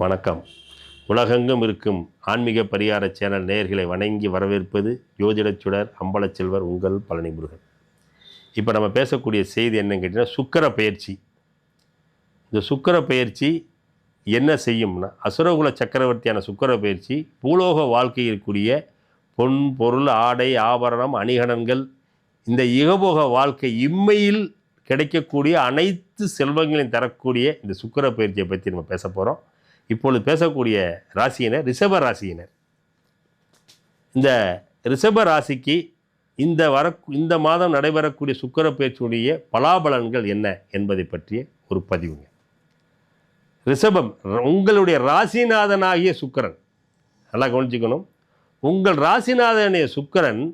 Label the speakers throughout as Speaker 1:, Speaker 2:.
Speaker 1: வணக்கம். உலகெங்கும் இருக்கும் ஆன்மீக பரிகார சேனல் நேயர்களை வணங்கி வரவேற்பது ஜோதிடச் சுடர் அம்பலச்செல்வர் உங்கள் பழனி முருகன் இப்போ நம்ம பேசக்கூடிய செய்தி என்னன்னு கேட்டிங்கன்னா சுக்கர பயிற்சி. இந்த சுக்கர பயிற்சி என்ன செய்யும்னா அசுரகுல சக்கரவர்த்தியான சுக்கர பயிற்சி பூலோக வாழ்க்கையில் கூடிய பொன் பொருள் ஆடை ஆபரணம் அணிகலன்கள் இந்த இகபோக வாழ்க்கை இம்மையில் கிடைக்கக்கூடிய அனைத்து செல்வங்களையும் தரக்கூடிய இந்த சுக்கர பயிற்சியை பற்றி நம்ம பேச போகிறோம் இப்பொழுது பேசக்கூடிய ராசியினர் ரிஷப ராசியினர். இந்த ரிஷப ராசிக்கு இந்த வர இந்த மாதம் நடைபெறக்கூடிய சுக்கர பயிற்சியுடைய பலாபலன்கள் என்ன என்பதை பற்றிய ஒரு பதிவுங்க. ரிஷபம் உங்களுடைய ராசிநாதனாகிய சுக்கரன். நல்லா கவனிச்சுக்கணும். உங்கள் ராசிநாதனுடைய சுக்கரன்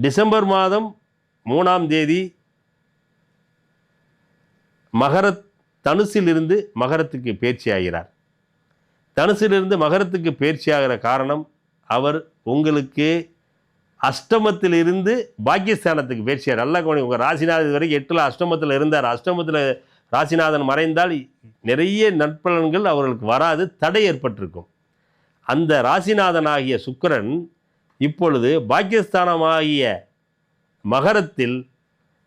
Speaker 1: டிசம்பர் மாதம் மூணாம் தேதி மகரத் தனுசிலிருந்து மகரத்துக்கு பேர்ச்சி ஆகிறார் தனுசிலிருந்து மகரத்துக்கு பேர்ச்சி ஆகிற காரணம் அவர் உங்களுக்கு அஷ்டமத்திலிருந்து பாக்கியஸ்தானத்துக்கு பேர்ச்சியார். நல்லா கவனி உங்கள் ராசிநாதன் வரைக்கும் எட்டில் அஷ்டமத்தில் இருந்தார். அஷ்டமத்தில் ராசிநாதன் மறைந்தால் நிறைய நற்பலன்கள் அவர்களுக்கு வராது தடை ஏற்பட்டிருக்கும். அந்த ராசிநாதனாகிய சுக்கரன் இப்பொழுது பாக்கியஸ்தானமாகிய மகரத்தில்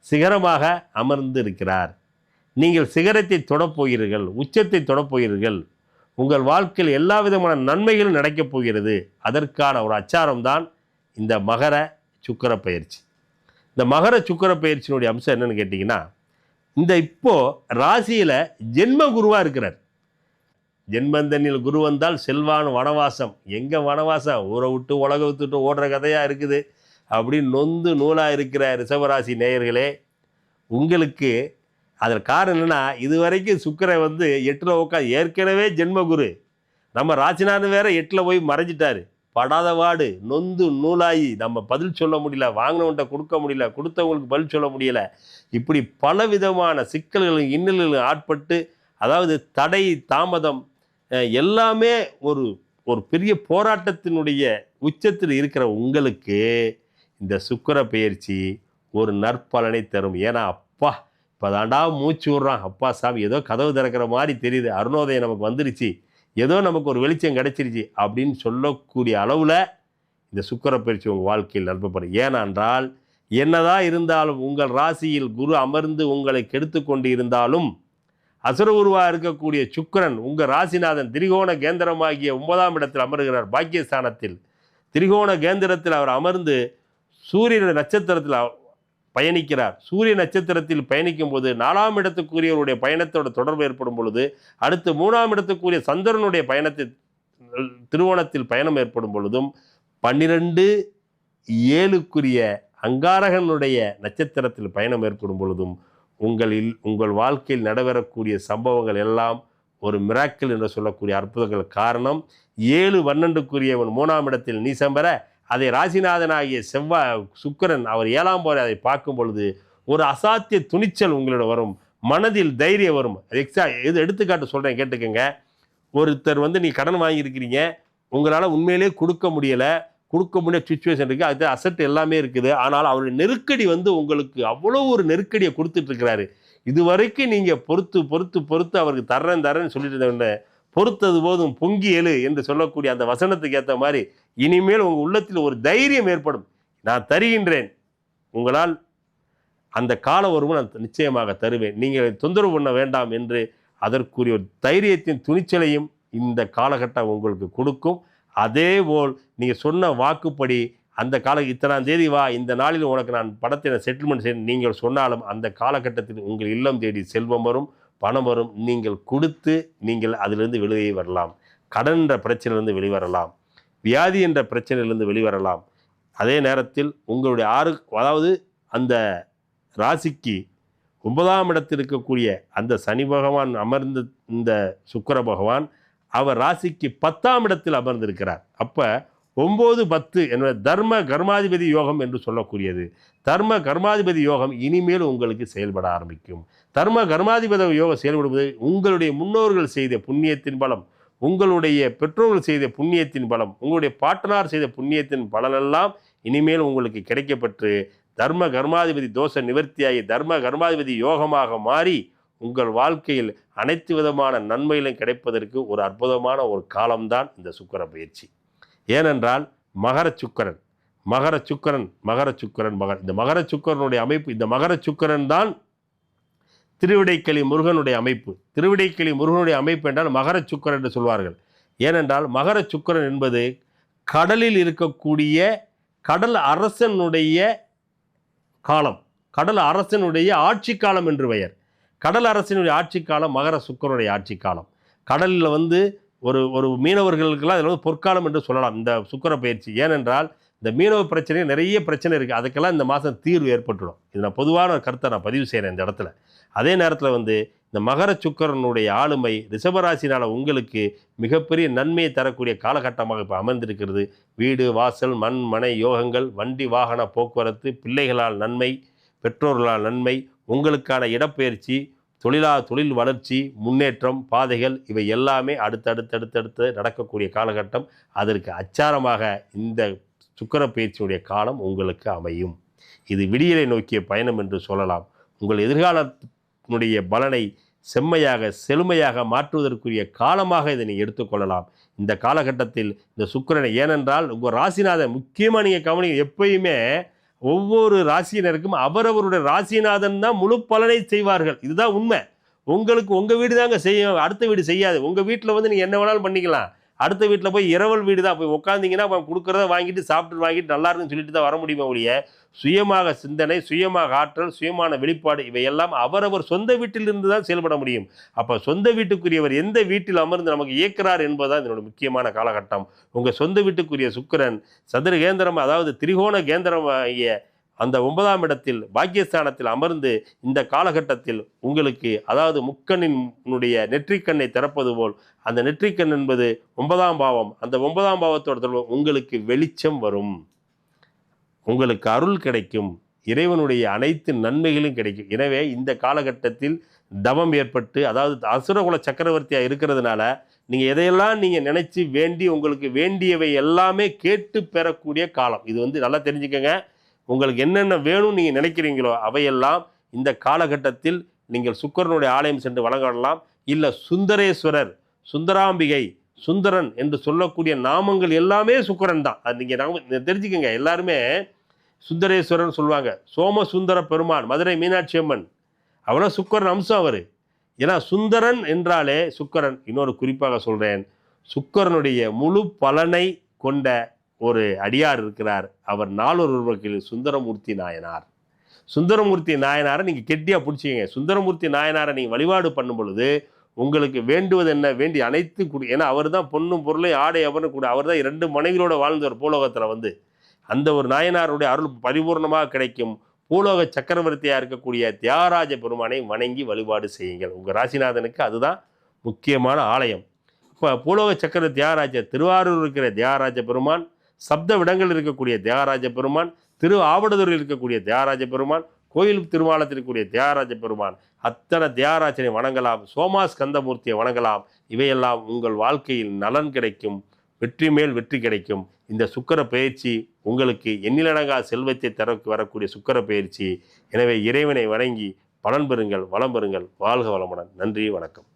Speaker 1: சிகரமாக அமர்ந்து இருக்கிறார் நீங்கள் சிகரத்தை தொடப்போகிறீர்கள் உச்சத்தை தொடப்போகிறீர்கள் உங்கள் வாழ்க்கையில் எல்லா விதமான நன்மைகளும் நடக்கப் போகிறது. அதற்கான ஒரு அச்சாரம்தான் இந்த மகர சுக்கிர பயிற்சி இந்த மகர சுக்கிர பயிற்சியினுடைய அம்சம் என்னென்னு கேட்டிங்கன்னா இந்த இப்போது ராசியில் ஜென்ம குருவாக இருக்கிறார். ஜென்மந்தனில் குரு வந்தால் செல்வான் வனவாசம். எங்கே வனவாசம்? ஊரை விட்டு உலக விட்டுட்டு ஓடுற கதையாக இருக்குது. அப்படின்னு நொந்து நூலாக இருக்கிற ரிஷபராசி நேயர்களே உங்களுக்கு அதில் காரணம் என்னென்னா இது வரைக்கும் சுக்கரை வந்து எட்டில் உட்காந்து ஏற்கனவே ஜென்மகுரு. நம்ம ராசிநாதன் வேற எட்டில் போய் மறைஞ்சிட்டாரு. படாத வாடு நொந்து நூலாகி நம்ம பதில் சொல்ல முடியல வாங்கினவன்ட்ட கொடுக்க முடியல கொடுத்தவங்களுக்கு பதில் சொல்ல முடியல. இப்படி பல விதமான சிக்கல்களும் இன்னல்களும் ஆட்பட்டு அதாவது தடை தாமதம் எல்லாமே ஒரு ஒரு பெரிய போராட்டத்தினுடைய உச்சத்தில் இருக்கிற உங்களுக்கு இந்த சுக்கர பயிற்சி ஒரு நற்பலனை தரும். ஏன்னா அப்பா இப்போ தாண்டா மூச்சு விட்றான். அப்பா சாமி ஏதோ கதவு திறக்கிற மாதிரி தெரியுது. அருணோதயம் நமக்கு வந்துருச்சு. ஏதோ நமக்கு ஒரு வெளிச்சம் கிடைச்சிருச்சு அப்படின்னு சொல்லக்கூடிய அளவில் இந்த சுக்கிர பயிற்சி உங்கள் வாழ்க்கையில் நற்பப்படும் ஏனென்றால் என்னதான் இருந்தாலும் உங்கள் ராசியில் குரு அமர்ந்து உங்களை கெடுத்து கொண்டு இருந்தாலும் அசுர உருவாக இருக்கக்கூடிய சுக்கிரன் உங்கள் ராசிநாதன் திரிகோண கேந்திரமாகிய ஒன்பதாம் இடத்தில் அமருகிறார். பாக்கியஸ்தானத்தில் திரிகோண கேந்திரத்தில் அவர் அமர்ந்து சூரியனுடைய நட்சத்திரத்தில் பயணிக்கிறார். சூரிய நட்சத்திரத்தில் பயணிக்கும் போது நாலாம் இடத்துக்குரியவருடைய பயணத்தோட தொடர்பு ஏற்படும் பொழுது அடுத்து மூணாம் இடத்துக்குரிய சந்திரனுடைய பயணத்தை திருவோணத்தில் பயணம் ஏற்படும் பொழுதும் பன்னிரண்டு ஏழுக்குரிய அங்காரகனுடைய நட்சத்திரத்தில் பயணம் ஏற்படும் பொழுதும் உங்களில் உங்கள் வாழ்க்கையில் நடைபெறக்கூடிய சம்பவங்கள் எல்லாம் ஒரு மிராக்கிள் என்று சொல்லக்கூடிய அற்புதங்கள். காரணம் ஏழு பன்னெண்டுக்குரியவன் மூணாம் இடத்தில் நீசம்பெற அதை ராசிநாதனாகிய செவ்வாய் சுக்கரன் அவர் ஏழாம் போரை அதை பார்க்கும் பொழுது ஒரு அசாத்திய துணிச்சல் உங்களிடம் வரும். மனதில் தைரியம் வரும். எக்ஸா இது எடுத்துக்காட்டு சொல்கிறேன் கேட்டுக்கோங்க. ஒருத்தர் வந்து நீ கடன் வாங்கியிருக்கிறீங்க. உங்களால் உண்மையிலே கொடுக்க முடியலை. கொடுக்க முடிய சுச்சுவேஷன் இருக்குது அது அசட் எல்லாமே இருக்குது. ஆனால் அவருடைய நெருக்கடி வந்து உங்களுக்கு அவ்வளோ ஒரு நெருக்கடியை கொடுத்துட்ருக்கிறாரு இதுவரைக்கும் இது வரைக்கும் நீங்கள் பொறுத்து பொறுத்து பொறுத்து அவருக்கு தர்றேன் தரேன்னு சொல்லிட்டு இருந்தவன பொறுத்தது போதும் பொங்கி எழு என்று சொல்லக்கூடிய அந்த வசனத்துக்கு ஏற்ற மாதிரி இனிமேல் உங்கள் உள்ளத்தில் ஒரு தைரியம் ஏற்படும். நான் தருகின்றேன். உங்களால் அந்த காலம் வரும் நான் நிச்சயமாக தருவேன். நீங்கள் தொந்தரவு பண்ண வேண்டாம் என்று அதற்குரிய ஒரு தைரியத்தின் துணிச்சலையும் இந்த காலகட்டம் உங்களுக்கு கொடுக்கும். அதேபோல் நீங்கள் சொன்ன வாக்குப்படி அந்த கால இத்தனாம் தேதி வா இந்த நாளில் உனக்கு நான் படத்தை செட்டில்மெண்ட் செய்ய நீங்கள் சொன்னாலும் அந்த காலகட்டத்தில் உங்கள் இல்லம் தேடி செல்வம் வரும் பணம் வரும். நீங்கள் கொடுத்து நீங்கள் அதிலிருந்து வெளியே வரலாம். கடன்ற பிரச்சனையிலிருந்து வெளிவரலாம். வியாதி என்ற பிரச்சனையிலிருந்து வெளிவரலாம். அதே நேரத்தில் உங்களுடைய ஆறு அதாவது அந்த ராசிக்கு ஒன்பதாம் இடத்தில் இருக்கக்கூடிய அந்த சனி பகவான் அமர்ந்த இந்த சுக்கர பகவான் அவர் ராசிக்கு பத்தாம் இடத்தில் அமர்ந்திருக்கிறார். அப்போ ஒம்பது பத்து என்ற தர்ம கர்மாதிபதி யோகம் என்று சொல்லக்கூடியது. தர்ம கர்மாதிபதி யோகம் இனிமேல் உங்களுக்கு செயல்பட ஆரம்பிக்கும். தர்ம கர்மாதிபதி யோகம் செயல்படுவது உங்களுடைய முன்னோர்கள் செய்த புண்ணியத்தின் பலம் உங்களுடைய பெற்றோர்கள் செய்த புண்ணியத்தின் பலம் உங்களுடைய பாட்டனார் செய்த புண்ணியத்தின் பலனெல்லாம் இனிமேல் உங்களுக்கு கிடைக்கப்பெற்று தர்ம கர்மாதிபதி தோஷ நிவர்த்தியாகி தர்ம கர்மாதிபதி யோகமாக மாறி உங்கள் வாழ்க்கையில் அனைத்து விதமான நன்மைகளும் கிடைப்பதற்கு ஒரு அற்புதமான ஒரு காலம்தான் இந்த சுக்கர பயிற்சி. ஏனென்றால் மகர சுக்கரன் மகர சுக்கரன் மகர சுக்கரன் மகர் இந்த மகர சுக்கரனுடைய அமைப்பு இந்த மகர சுக்கரன் தான் திருவிடைக்களி முருகனுடைய அமைப்பு. திருவிடைக்களி முருகனுடைய அமைப்பு என்றால் மகர சுக்கரன் என்று சொல்வார்கள். ஏனென்றால் மகர சுக்கரன் என்பது கடலில் இருக்கக்கூடிய கடல் அரசனுடைய காலம். கடல் அரசனுடைய ஆட்சி காலம் என்று பெயர். கடல் அரசனுடைய ஆட்சி காலம் மகர சுக்கரனுடைய ஆட்சி காலம். கடலில் வந்து ஒரு ஒரு மீனவர்களுக்கெல்லாம் இதில் வந்து பொற்காலம் என்று சொல்லலாம். இந்த சுக்கர பயிற்சி. ஏனென்றால் இந்த மீனவ பிரச்சனை நிறைய பிரச்சனை இருக்குது அதுக்கெல்லாம் இந்த மாதம் தீர்வு ஏற்பட்டுடும். இது நான் பொதுவான ஒரு கருத்தை நான் பதிவு செய்கிறேன் இந்த இடத்துல. அதே நேரத்தில் வந்து இந்த மகர சுக்கரனுடைய ஆளுமை ரிஷபராசினால் உங்களுக்கு மிகப்பெரிய நன்மையை தரக்கூடிய காலகட்டமாக இப்போ அமர்ந்திருக்கிறது. வீடு வாசல் மண் மனை யோகங்கள் வண்டி வாகன போக்குவரத்து பிள்ளைகளால் நன்மை பெற்றோர்களால் நன்மை உங்களுக்கான இடப்பெயர்ச்சி தொழிலா தொழில் வளர்ச்சி முன்னேற்றம் பாதைகள் இவை எல்லாமே அடுத்தடுத்தடுத்தடுத்து நடக்கக்கூடிய காலகட்டம். அதற்கு அச்சாரமாக இந்த சுக்கிர பயிற்சியுடைய காலம் உங்களுக்கு அமையும். இது விடியலை நோக்கிய பயணம் என்று சொல்லலாம். உங்கள் எதிர்காலத்தினுடைய பலனை செம்மையாக செழுமையாக மாற்றுவதற்குரிய காலமாக இதை நீங்கள் எடுத்துக்கொள்ளலாம் இந்த காலகட்டத்தில் இந்த சுக்கிரனை ஏனென்றால் உங்கள் ராசிநாதன் முக்கியமாக நீங்கள் கவனிங்க எப்பயுமே ஒவ்வொரு ராசியினருக்கும் அவரவருடைய ராசிநாதன் தான் முழு பலனை செய்வார்கள். இதுதான் உண்மை. உங்களுக்கு உங்கள் வீடு தாங்க செய்யும் அடுத்த வீடு செய்யாது. உங்கள் வீட்டில் வந்து நீங்கள் என்ன வேணாலும் பண்ணிக்கலாம். அடுத்த வீட்டில் போய் இரவல் வீடு தான் போய் உட்காந்தீங்கன்னா அவன் கொடுக்குறத வாங்கிட்டு சாப்பிட்டு வாங்கிட்டு நல்லா இருக்குன்னு சொல்லிட்டு தான் வர முடியுமே ஒழிய சுயமாக சிந்தனை சுயமாக ஆற்றல் சுயமான வெளிப்பாடு இவையெல்லாம் அவரவர் சொந்த வீட்டிலிருந்து தான் செயல்பட முடியும். அப்போ சொந்த வீட்டுக்குரியவர் எந்த வீட்டில் அமர்ந்து நமக்கு இயக்கிறார் என்பதுதான் இதனோட முக்கியமான காலகட்டம். உங்கள் சொந்த வீட்டுக்குரிய சுக்கிரன் சதுர கேந்திரம் அதாவது திரிகோண கேந்திரம் ஆகிய அந்த ஒன்பதாம் இடத்தில் பாக்கியஸ்தானத்தில் அமர்ந்து இந்த காலகட்டத்தில் உங்களுக்கு அதாவது முக்கண்ணினுடைய நெற்றிக்கண்ணை திறப்பது போல் அந்த நெற்றிக்கண் என்பது ஒன்பதாம் பாவம். அந்த ஒன்பதாம் பாவத்தோட தொடர்பு உங்களுக்கு வெளிச்சம் வரும். உங்களுக்கு அருள் கிடைக்கும். இறைவனுடைய அனைத்து நன்மைகளும் கிடைக்கும். எனவே இந்த காலகட்டத்தில் தவம் ஏற்பட்டு அதாவது அசுரகுல சக்கரவர்த்தியாக இருக்கிறதுனால நீங்கள் எதையெல்லாம் நீங்கள் நினச்சி வேண்டி உங்களுக்கு வேண்டியவை எல்லாமே கேட்டு பெறக்கூடிய காலம். இது வந்து நல்லா தெரிஞ்சுக்கங்க. உங்களுக்கு என்னென்ன வேணும்னு நீங்கள் நினைக்கிறீங்களோ அவையெல்லாம் இந்த காலகட்டத்தில் நீங்கள் சுக்கரனுடைய ஆலயம் சென்று வழங்கலாம். இல்லை சுந்தரேஸ்வரர் சுந்தராம்பிகை சுந்தரன் என்று சொல்லக்கூடிய நாமங்கள் எல்லாமே சுக்கரன் தான். அது நீங்கள் நாம தெரிஞ்சுக்கோங்க. எல்லாருமே சுந்தரேஸ்வரன் சொல்லுவாங்க. சோமசுந்தர பெருமான் மதுரை மீனாட்சி அம்மன். அவ்வளோ சுக்கரன் அம்சம் அவர். ஏன்னா சுந்தரன் என்றாலே சுக்கரன். இன்னொரு குறிப்பாக சொல்கிறேன் சுக்கரனுடைய முழு பலனை கொண்ட ஒரு அடியார் இருக்கிறார். அவர் நாலூர் உருவக்கில் சுந்தரமூர்த்தி நாயனார். சுந்தரமூர்த்தி நாயனாரை நீங்கள் கெட்டியாக பிடிச்சிங்க சுந்தரமூர்த்தி நாயனாரை நீங்கள் வழிபாடு பண்ணும் பொழுது உங்களுக்கு வேண்டுவது என்ன? வேண்டி அனைத்து குடி ஏன்னா அவர் தான் பொண்ணும் பொருளை ஆடை அவரும் கூட அவர் தான் இரண்டு மனைவிகளோடு வாழ்ந்தவர் பூலோகத்தில் வந்து. அந்த ஒரு நாயனாருடைய அருள் பரிபூர்ணமாக கிடைக்கும். பூலோக சக்கரவர்த்தியாக இருக்கக்கூடிய தியாகராஜ பெருமானை வணங்கி வழிபாடு செய்யுங்கள். உங்கள் ராசிநாதனுக்கு அதுதான் முக்கியமான ஆலயம். இப்போ பூலோக சக்கர தியாகராஜ திருவாரூர் இருக்கிற தியாகராஜ பெருமான் சப்த விடங்கள் இருக்கக்கூடிய தியாகராஜ பெருமான் திரு ஆவடதூரில் இருக்கக்கூடிய தியாகராஜ பெருமான் கோயில் திருமாலத்தில் இருக்கக்கூடிய தியாகராஜ பெருமான் அத்தனை தியாகராஜனை வணங்கலாம் சோமா ஸ்கந்தமூர்த்தியை வணங்கலாம். இவையெல்லாம் உங்கள் வாழ்க்கையில் நலன் கிடைக்கும் வெற்றி மேல் வெற்றி கிடைக்கும். இந்த சுக்கர பயிற்சி உங்களுக்கு எண்ணிலடங்கா செல்வத்தை தர வரக்கூடிய சுக்கர பயிற்சி. எனவே இறைவனை வணங்கி பலன் பெறுங்கள் வளம் பெறுங்கள். வாழ்க வளமுடன். நன்றி வணக்கம்.